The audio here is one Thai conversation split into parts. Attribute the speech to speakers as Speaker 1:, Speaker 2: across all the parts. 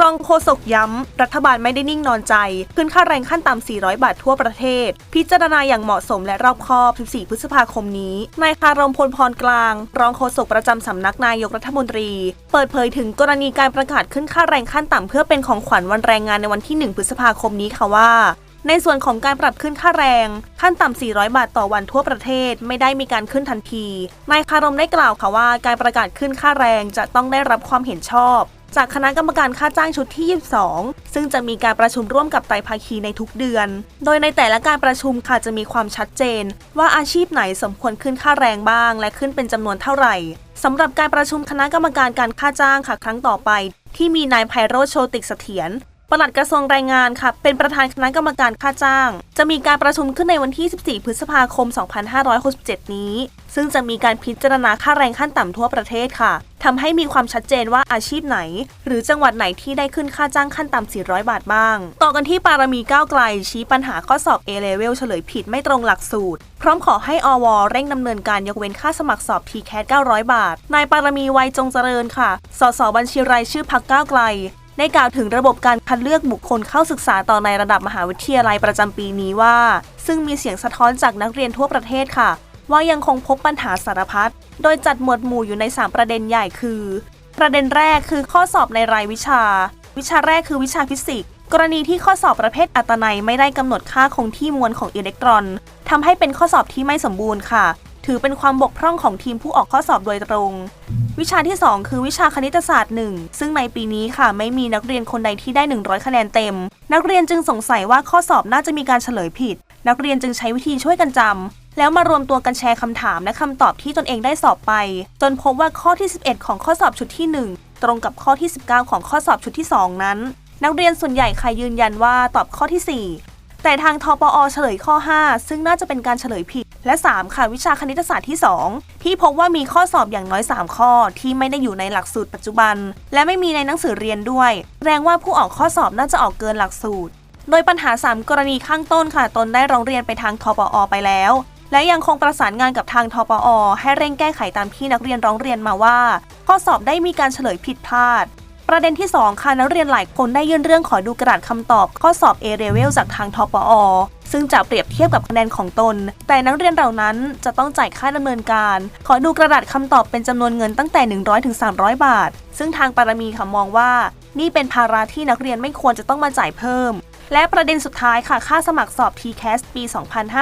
Speaker 1: รองโฆษกย้ำ รัฐบาลไม่ได้นิ่งนอนใจ ขึ้นค่าแรงขั้นต่ำ 400 บาททั่วประเทศ พิจารณาอย่างเหมาะสมและรอบคอบ 14 พฤษภาคมนี้ นายคารมพลพรกลาง รองโฆษกประจำสำนักนายกรัฐมนตรี เปิดเผยถึงกรณีการประกาศขึ้นค่าแรงขั้นต่ำเพื่อเป็นของขวัญวันแรงงานในวันที่ 1 พฤษภาคมนี้ค่ะว่าในส่วนของการปรับขึ้นค่าแรง ขั้นต่ำ 400 บาทต่อวันทั่วประเทศไม่ได้มีการขึ้นทันที นายคารมได้กล่าวค่ะว่า การประกาศขึ้นค่าแรงจะต้องได้รับความเห็นชอบ จากคณะกรรมการค่าจ้างชุดที่ 22 ซึ่งจะมีการประชุมร่วมกับไตภาคีในทุกเดือน โดยในแต่ละการประชุมค่ะจะมีความชัดเจน ว่าอาชีพไหนสมควรขึ้นค่าแรงบ้าง และขึ้นเป็นจำนวนเท่าไหร่สำหรับการประชุมคณะกรรมการการค่าจ้างค่ะครั้งต่อไป ที่มีนายไพโรธโชติกเสถียร ปลัดกระทรวงแรงงานค่ะ เป็นประธานคณะกรรมการค่าจ้าง จะมีการประชุมขึ้นในวันที่ 14 พฤษภาคม 2567 นี้ ซึ่งจะมีการพิจารณาค่าแรงขั้นต่ำทั่วประเทศค่ะทำให้มีความชัดเจนว่าอาชีพไหน หรือจังหวัดไหนที่ได้ขึ้นค่าจ้างขั้นต่ำ 400 บาทบ้าง ต่อกันที่ปารมีก้าวไกล ชี้ปัญหาข้อสอบ A-Level เฉลยผิดไม่ตรงหลักสูตร พร้อมขอให้อวเร่งดำเนินการยกเว้นค่าสมัครสอบ TCAT 900 บาท นายปารมีไวยจงเจริญค่ะ สสบัญชีรายชื่อพักก้าวไกล ได้กล่าวถึงระบบการคัดเลือกบุคคลเข้าศึกษาต่อในระดับมหาวิทยาลัยประจำปีนี้ว่า ซึ่งมีเสียงสะท้อนจากนักเรียนทั่วประเทศค่ะ ว่ายังคงพบปัญหาสารพัดโดยจัดหมวดหมู่อยู่ใน 3 ประเด็นใหญ่คือ ประเด็นแรกคือข้อสอบในรายวิชา วิชาแรกคือวิชาฟิสิกส์กรณีที่ข้อสอบประเภทอัตนัยไม่ได้กำหนดค่าคงที่มวลของอิเล็กตรอนทำให้เป็นข้อสอบที่ไม่สมบูรณ์ค่ะ ถือเป็นความบกพร่องของทีมผู้ออกข้อสอบโดยตรง วิชาที่ 2 คือวิชาคณิตศาสตร์ 1 ซึ่งในปีนี้ค่ะไม่มีนักเรียนคนใดที่ได้ 100 คะแนนเต็ม นักเรียนจึงสงสัยว่าข้อสอบน่าจะมีการเฉลยผิด นักเรียนจึงใช้วิธีช่วยกันจำแล้วมารวมตัวกันแชร์คำถามและคำตอบที่ตนเองได้สอบไป จนพบว่าข้อที่ 11 ของข้อสอบชุดที่ 1 ตรงกับข้อที่ 19 ของข้อสอบชุดที่ 2 นั้น นักเรียนส่วนใหญ่ค่ะยืนยันว่าตอบข้อที่ 4แต่ทางทปอเฉลยข้อ 5 ซึ่งน่าจะเป็นการเฉลยผิด และ 3 ค่ะวิชาคณิตศาสตร์ที่ 2 ที่พบว่ามีข้อสอบอย่างน้อย 3 ข้อ ที่ไม่ได้อยู่ในหลักสูตรปัจจุบัน และไม่มีในหนังสือเรียนด้วย แสดงว่าผู้ออกข้อสอบน่าจะออกเกินหลักสูตร โดยปัญหา 3 กรณีข้างต้นค่ะตนได้ร้องเรียนไปทางทปอไปแล้ว และยังคงประสานงานกับทางทปอให้เร่งแก้ไขตามที่นักเรียนร้องเรียนมาว่า ข้อสอบได้มีการเฉลยผิดพลาดประเด็นที่ 2 ค่ะนักเรียนหลายคนได้ยื่นเรื่องขอดูกระดาษคำตอบข้อสอบ A level จากทางทปอ ซึ่งจะเปรียบเทียบกับคะแนนของตน แต่นักเรียนเหล่านั้นจะต้องจ่ายค่าดำเนินการ ขอดูกระดาษคำตอบเป็นจำนวนเงินตั้งแต่100ถึง300 บาท ซึ่งทางปารมีค่ะมองว่า นี่เป็นภาระที่นักเรียนไม่ควรจะต้องมาจ่ายเพิ่มและประเด็นสุดท้ายค่ะ ค่าสมัครสอบ TCAS ปี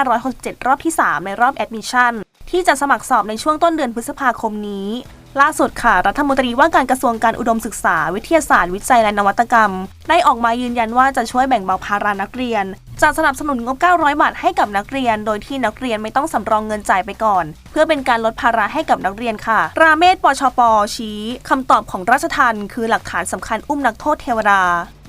Speaker 1: 2567 รอบที่ 3 ในรอบ Admission ที่จะสมัครสอบในช่วงต้นเดือนพฤษภาคมนี้ ล่าสุดค่ะ รัฐมนตรีว่าการกระทรวงการอุดมศึกษา วิทยาศาสตร์ วิจัยและนวัตกรรม ได้ออกมายืนยันว่าจะช่วยแบ่งเบาภาระนักเรียนจะสนับสนุนงบ 900 บาทให้กับนักเรียน โดยที่นักเรียนไม่ต้องสำรองเงินจ่ายไปก่อน เพื่อเป็นการลดภาระให้กับนักเรียนค่ะ ราเมศปชป ชี้คำตอบของราชทันคือหลักฐานสำคัญอุ้มนักโทษเทวดา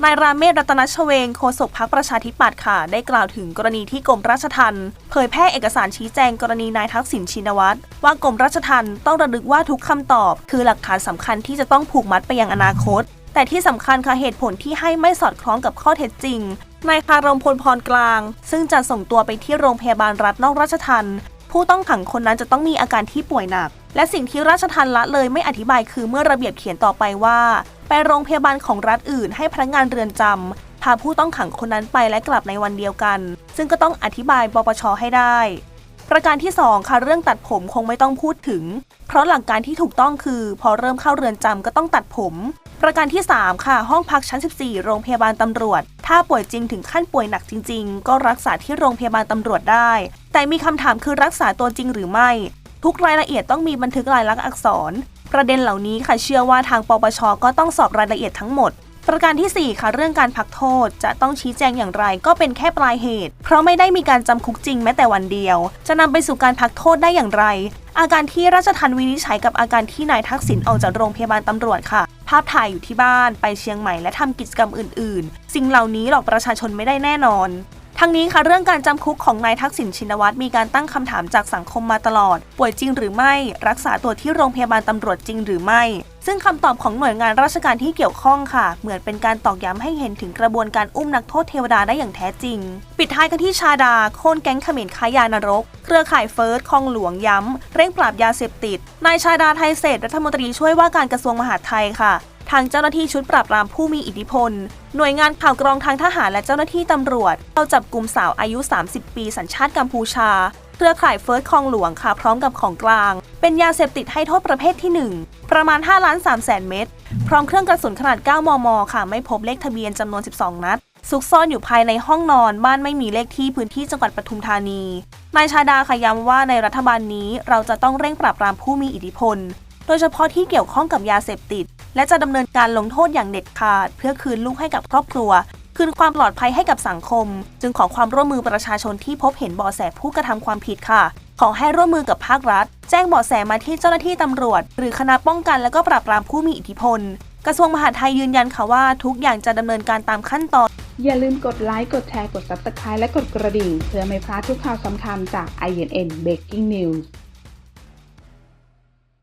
Speaker 1: นายราเมศรัตนชเวงโฆษกพักประชาธิปัตย์ค่ะ ได้กล่าวถึงกรณีที่กรมราชทัณฑ์เผยแพร่เอกสารชี้แจงกรณีนายทักษิณชินวัตรว่ากรมราชทัณฑ์ต้องระลึกว่าทุกคำตอบคือหลักฐานสำคัญที่จะต้องผูกมัดไปยังอนาคต แต่ที่สำคัญค่ะเหตุผลที่ให้ไม่สอดคล้องกับข้อเท็จจริงนายคารมพลพรกลาง ซึ่งจะส่งตัวไปที่โรงพยาบาลรัฐนอกราชทัณฑ์ผู้ต้องขังคนนั้นจะต้องมีอาการที่ป่วยหนัก และสิ่งที่ราชทัณฑ์ละเลยไม่อธิบายคือเมื่อระเบียบเขียนต่อไปว่า ไปโรงพยาบาลของรัฐอื่น ให้พนักงานเรือนจำพาผู้ต้องขังคนนั้นไปและกลับในวันเดียวกัน ซึ่งก็ต้องอธิบายปปชให้ได้ ประการที่ 2 ค่ะเรื่องตัดผมคงไม่ต้องพูดถึง เพราะหลักการที่ถูกต้องคือ พอเริ่มเข้าเรือนจำก็ต้องตัดผม ประการที่ 3 ค่ะ ห้องพักชั้น 14 โรงพยาบาลตำรวจ ถ้าป่วยจริงถึงขั้นป่วยหนักจริง ๆ ก็รักษาที่โรงพยาบาลตำรวจได้ แต่มีคำถามคือรักษาตัวจริงหรือไม่ ทุกรายละเอียดต้องมีบันทึกลายลักษณ์อักษร ประเด็นเหล่านี้ค่ะเชื่อว่าทางปปชก็ต้องสอบรายละเอียดทั้งหมด ประการที่ 4 ค่ะ เรื่องการพักโทษจะต้องชี้แจงอย่างไรก็เป็นแค่ปลายเหตุ เพราะไม่ได้มีการจำคุกจริงแม้แต่วันเดียว จะนำไปสู่การพักโทษได้อย่างไร อาการที่ราชทันวินิจฉัยกับอาการที่นายทักษิณออกจากโรงพยาบาลตำรวจค่ะ ภาพถ่ายอยู่ที่บ้านไปเชียงใหม่และทำกิจกรรมอื่น ๆ สิ่งเหล่านี้หลอกประชาชนไม่ได้แน่นอนทั้งนี้ค่ะเรื่องการจำคุกของนายทักษิณชินวัตรมีการตั้งคำถามจากสังคมมาตลอด ป่วยจริงหรือไม่ รักษาตัวที่โรงพยาบาลตำรวจจริงหรือไม่ ซึ่งคำตอบของหน่วยงานราชการที่เกี่ยวข้องค่ะ เหมือนเป็นการตอกย้ำให้เห็นถึงกระบวนการอุ้มนักโทษเทวดาได้อย่างแท้จริง ปิดท้ายกันที่ชาดา โค่นแก๊งเขมรค้ายานรก เครือข่ายเฟิร์สคลองหลวงย้ำ เร่งปราบยาเสพติด นายชาดาไทยเศษรัฐมนตรีช่วยว่าการกระทรวงมหาดไทยค่ะทางเจ้าหน้าที่ชุดปราบปรามผู้มีอิทธิพล หน่วยงานข่าวกรองทางทหารและเจ้าหน้าที่ตำรวจเข้าจับกลุ่มสาวอายุ 30 ปีสัญชาติกัมพูชา เครือข่ายเฟิร์สคลองหลวงค่ะ พร้อมกับของกลาง เป็นยาเสพติดให้โทษประเภทที่ 1 ประมาณ 5 ล้าน3แสนเม็ด พร้อมเครื่องกระสุนขนาด 9 มม ค่ะ ไม่พบเลขทะเบียนจำนวน 12 นัด ซุกซ่อนอยู่ภายในห้องนอน บ้านไม่มีเลขที่พื้นที่จังหวัดปทุมธานี นายชาดาค่ะย้ำว่าในรัฐบาลนี้เราจะต้องเร่งปราบปรามผู้มีอิทธิพล โดยเฉพาะที่เกี่ยวข้องกับยาเสพติด และจะดำเนินการลงโทษอย่างเด็ดขาด เพื่อคืนลูกให้กับครอบครัว คืนความปลอดภัยให้กับสังคม จึงขอความร่วมมือประชาชนที่พบเห็นบาะแสผู้กระทำความผิดค่ะ ขอให้ร่วมมือกับภาครัฐ แจ้งเบาะแสมาที่เจ้าหน้าที่ตำรวจ หรือคณะป้องกันและก็ปราบปรามผู้มีอิทธิพล กระทรวงมหาดไทยยืนยันค่ะว่าทุกอย่างจะดำเนินการตามขั้นตอน
Speaker 2: อย่าลืมกดไลค์ กดแชร์ กด Subscribe และกดกระดิ่ง เพื่อไม่พลาดทุกข่าวสำคัญจาก INN Breaking News